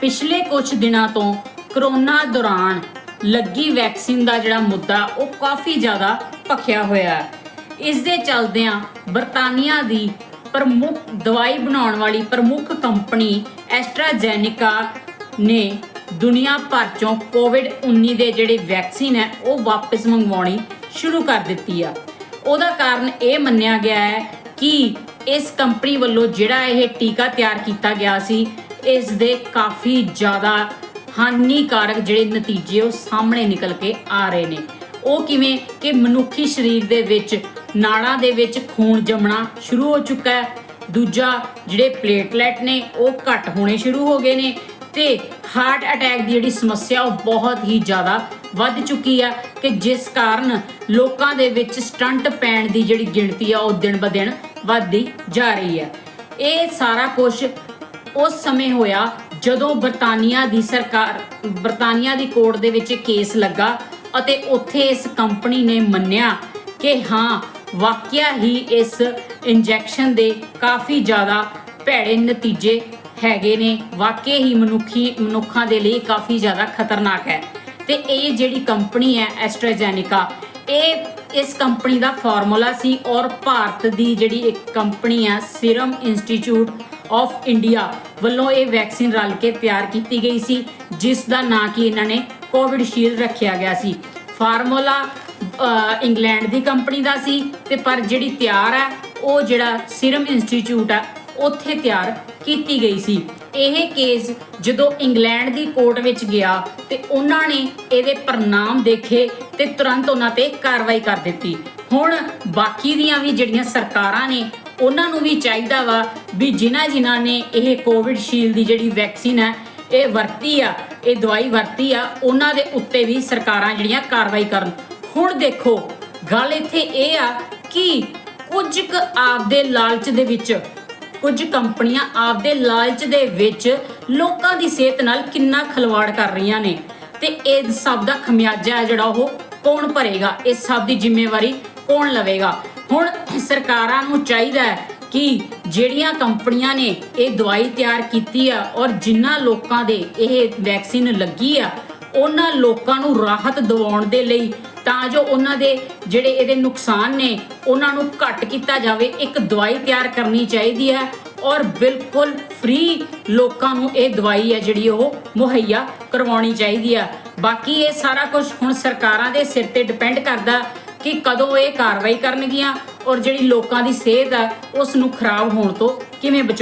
ਪਿਛਲੇ ਕੁਝ ਦਿਨਾਂ ਤੋਂ ਕਰੋਨਾ ਦੌਰਾਨ ਲੱਗੀ ਵੈਕਸੀਨ ਦਾ ਜਿਹੜਾ ਮੁੱਦਾ, ਉਹ ਕਾਫੀ ਜ਼ਿਆਦਾ ਭਖਿਆ ਹੋਇਆ ਹੈ। ਇਸ ਦੇ ਚੱਲਦਿਆਂ ਬਰਤਾਨੀਆ ਦੀ ਪ੍ਰਮੁੱਖ ਦਵਾਈ ਬਣਾਉਣ ਵਾਲੀ ਪ੍ਰਮੁੱਖ ਕੰਪਨੀ ਐਸਟਰਾਜੈਨਿਕਾ ਨੇ ਦੁਨੀਆ ਭਰ ਚੋਂ ਕੋਵਿਡ-19 ਦੇ ਜਿਹੜੇ ਵੈਕਸੀਨ ਹੈ, ਉਹ ਵਾਪਸ ਮੰਗਵਾਉਣੀ ਸ਼ੁਰੂ ਕਰ ਦਿੱਤੀ ਆ। ਉਹਦਾ ਕਾਰਨ ਇਹ ਮੰਨਿਆ ਗਿਆ ਹੈ ਕਿ ਇਸ ਕੰਪਨੀ ਵੱਲੋਂ ਜਿਹੜਾ ਇਹ ਟੀਕਾ ਤਿਆਰ ਕੀਤਾ ਗਿਆ ਸੀ ਇਸ ਦੇ ਕਾਫੀ ਜ਼ਿਆਦਾ ਹਾਨੀਕਾਰਕ ਜਿਹੜੇ ਨਤੀਜੇ ਉਹ ਸਾਹਮਣੇ ਨਿਕਲ ਕੇ ਆ ਰਹੇ ਨੇ। ਉਹ ਕਿਵੇਂ ਕਿ ਮਨੁੱਖੀ ਸਰੀਰ ਦੇ ਵਿੱਚ, ਨਾੜਾਂ ਦੇ ਵਿੱਚ ਖੂਨ ਜੰਮਣਾ ਸ਼ੁਰੂ ਹੋ ਚੁੱਕਾ ਹੈ। ਦੂਜਾ, ਜਿਹੜੇ ਪਲੇਟਲੈਟ ਨੇ, ਉਹ ਘਟ ਹੋਣੇ ਸ਼ੁਰੂ ਹੋ ਗਏ ਨੇ ਤੇ ਹਾਰਟ ਅਟੈਕ ਦੀ ਜਿਹੜੀ ਸਮੱਸਿਆ ਉਹ ਬਹੁਤ ਹੀ ਜ਼ਿਆਦਾ ਵੱਧ ਚੁੱਕੀ ਆ ਕਿ ਜਿਸ ਕਾਰਨ ਲੋਕਾਂ ਦੇ ਵਿੱਚ ਸਟੰਟ ਪੈਣ ਦੀ ਜਿਹੜੀ ਗਿਣਤੀ ਆ ਉਹ ਦਿਨ ਬ ਦਿਨ ਵੱਧਦੀ ਜਾ ਰਹੀ ਹੈ ਇਹ ਸਾਰਾ ਕੁਝ ਉਸ ਸਮੇਂ ਹੋਇਆ ਜਦੋਂ ਬਰਤਾਨੀਆ ਦੀ ਸਰਕਾਰ, ਬਰਤਾਨੀਆ ਦੀ ਕੋਰਟ ਦੇ ਵਿੱਚ ਕੇਸ ਲੱਗਾ ਅਤੇ ਉੱਥੇ ਇਸ ਕੰਪਨੀ ਨੇ ਮੰਨਿਆ ਕਿ ਹਾਂ, ਵਾਕਿਆ ਹੀ ਇਸ ਇੰਜੈਕਸ਼ਨ ਦੇ ਕਾਫੀ ਜ਼ਿਆਦਾ ਭੈੜੇ ਨਤੀਜੇ ਹੈਗੇ ਨੇ। ਵਾਕਿਆ ਹੀ ਮਨੁੱਖੀ, ਮਨੁੱਖਾਂ ਦੇ ਲਈ ਕਾਫੀ ਜ਼ਿਆਦਾ ਖਤਰਨਾਕ ਹੈ। ਤੇ ਇਹ ਜਿਹੜੀ ਕੰਪਨੀ ਹੈ ਐਸਟ੍ਰਾਜੈਨਿਕਾ, ਇਹ ਇਸ ਕੰਪਨੀ ਦਾ ਫਾਰਮੂਲਾ ਸੀ ਔਰ ਭਾਰਤ ਦੀ ਜਿਹੜੀ ਇੱਕ ਕੰਪਨੀ ਹੈ, ਸਿਰਮ ਇੰਸਟੀਚਿਊਟ ਆਫ ਇੰਡੀਆ ਵੱਲੋਂ ਇਹ ਵੈਕਸੀਨ ਰਲ ਕੇ ਤਿਆਰ ਕੀਤੀ ਗਈ ਸੀ, ਜਿਸ ਦਾ ਨਾਂ ਕੀ ਇਹਨਾਂ ਨੇ ਕੋਵਿਡ ਸ਼ੀਲਡ ਰੱਖਿਆ ਗਿਆ ਸੀ। ਫਾਰਮੂਲਾ ਇੰਗਲੈਂਡ ਦੀ ਕੰਪਨੀ ਦਾ ਸੀ ਤੇ ਪਰ ਜਿਹੜੀ ਤਿਆਰ ਹੈ, ਉਹ ਜਿਹੜਾ ਸਿਰਮ ਇੰਸਟੀਚਿਊਟ ਆ ਉੱਥੇ ਤਿਆਰ ਕੀਤੀ ਗਈ ਸੀ। ਇਹ ਕੇਸ ਜਦੋਂ ਇੰਗਲੈਂਡ ਦੀ ਕੋਰਟ ਵਿੱਚ ਗਿਆ ਤੇ ਉਹਨਾਂ ਨੇ ਇਹਦੇ ਪ੍ਰਨਾਮ ਦੇਖੇ ਤੇ ਤੁਰੰਤ ਉਹਨਾਂ ਤੇ ਕਾਰਵਾਈ ਕਰ ਦਿੱਤੀ। ਹੁਣ ਬਾਕੀ ਦੀਆਂ ਵੀ ਜਿਹੜੀਆਂ ਸਰਕਾਰਾਂ ਨੇ ਉਹਨਾਂ ਨੂੰ ਵੀ ਚਾਹੀਦਾ ਵਾ ਵੀ ਜਿਨ੍ਹਾਂ ਜਿਨ੍ਹਾਂ ਨੇ ਇਹ ਕੋਵਿਡ ਸ਼ੀਲਡ ਦੀ ਜਿਹੜੀ ਵੈਕਸੀਨ ਹੈ, ਇਹ ਵਰਤੀ ਆ, ਇਹ ਦਵਾਈ ਵਰਤੀ ਆ, ਉਹਨਾਂ ਦੇ ਉੱਤੇ ਵੀ ਸਰਕਾਰਾਂ ਜਿਹੜੀਆਂ ਕਾਰਵਾਈ ਕਰਨ। ਹੁਣ ਦੇਖੋ, ਗੱਲ ਇੱਥੇ ਇਹ ਆ ਕਿ ਕੁਝ ਕੁ ਆਪਦੇ ਲਾਲਚ ਦੇ ਵਿੱਚ, ਕੁਝ ਕੰਪਨੀਆਂ ਆਪਦੇ ਲਾਲਚ ਦੇ ਵਿੱਚ ਲੋਕਾਂ ਦੀ ਸਿਹਤ ਨਾਲ ਕਿੰਨਾ ਖਲਵਾੜ ਕਰ ਰਹੀਆਂ ਨੇ। ਤੇ ਇਹ ਸਭ ਦਾ ਖਮਿਆਜਾ ਹੈ ਜਿਹੜਾ ਉਹ ਕੌਣ ਭਰੇਗਾ? ਇਸ ਸਭ ਦੀ ਜ਼ਿੰਮੇਵਾਰੀ ਕੌਣ ਲਵੇਗਾ? ਹੁਣ ਸਰਕਾਰਾਂ ਨੂੰ ਚਾਹੀਦਾ ਹੈ ਕਿ ਜਿਹੜੀਆਂ ਕੰਪਨੀਆਂ ਨੇ ਇਹ ਦਵਾਈ ਤਿਆਰ ਕੀਤੀ ਆ ਔਰ ਜਿਨ੍ਹਾਂ ਲੋਕਾਂ ਦੇ ਇਹ ਵੈਕਸੀਨ ਲੱਗੀ ਆ, ਉਹਨਾਂ ਲੋਕਾਂ ਨੂੰ ਰਾਹਤ ਦਿਵਾਉਣ ਦੇ ਲਈ ਤਾਂ ਜੋ ਉਹਨਾਂ ਦੇ ਜਿਹੜੇ ਇਹਦੇ ਨੁਕਸਾਨ ਨੇ, ਉਹਨਾਂ ਨੂੰ ਘੱਟ ਕੀਤਾ ਜਾਵੇ, ਇੱਕ ਦਵਾਈ ਤਿਆਰ ਕਰਨੀ ਚਾਹੀਦੀ ਹੈ ਔਰ ਬਿਲਕੁਲ ਫ੍ਰੀ ਲੋਕਾਂ ਨੂੰ ਇਹ ਦਵਾਈ ਹੈ ਜਿਹੜੀ ਉਹ ਮੁਹੱਈਆ ਕਰਵਾਉਣੀ ਚਾਹੀਦੀ ਆ। ਬਾਕੀ ਇਹ ਸਾਰਾ ਕੁਝ ਹੁਣ ਸਰਕਾਰਾਂ ਦੇ ਸਿਰ ਤੇ ਡਿਪੈਂਡ ਕਰਦਾ ਕਿ ਕਦੋਂ ਇਹ ਕਾਰਵਾਈ ਕਰਨਗੀਆਂ ਔਰ ਜਿਹੜੀ ਲੋਕਾਂ ਦੀ ਸਿਹਤ ਹੈ, ਉਸ ਨੂੰ ਖਰਾਬ ਹੋਣ ਤੋਂ ਕਿਵੇਂ ਬਚਾ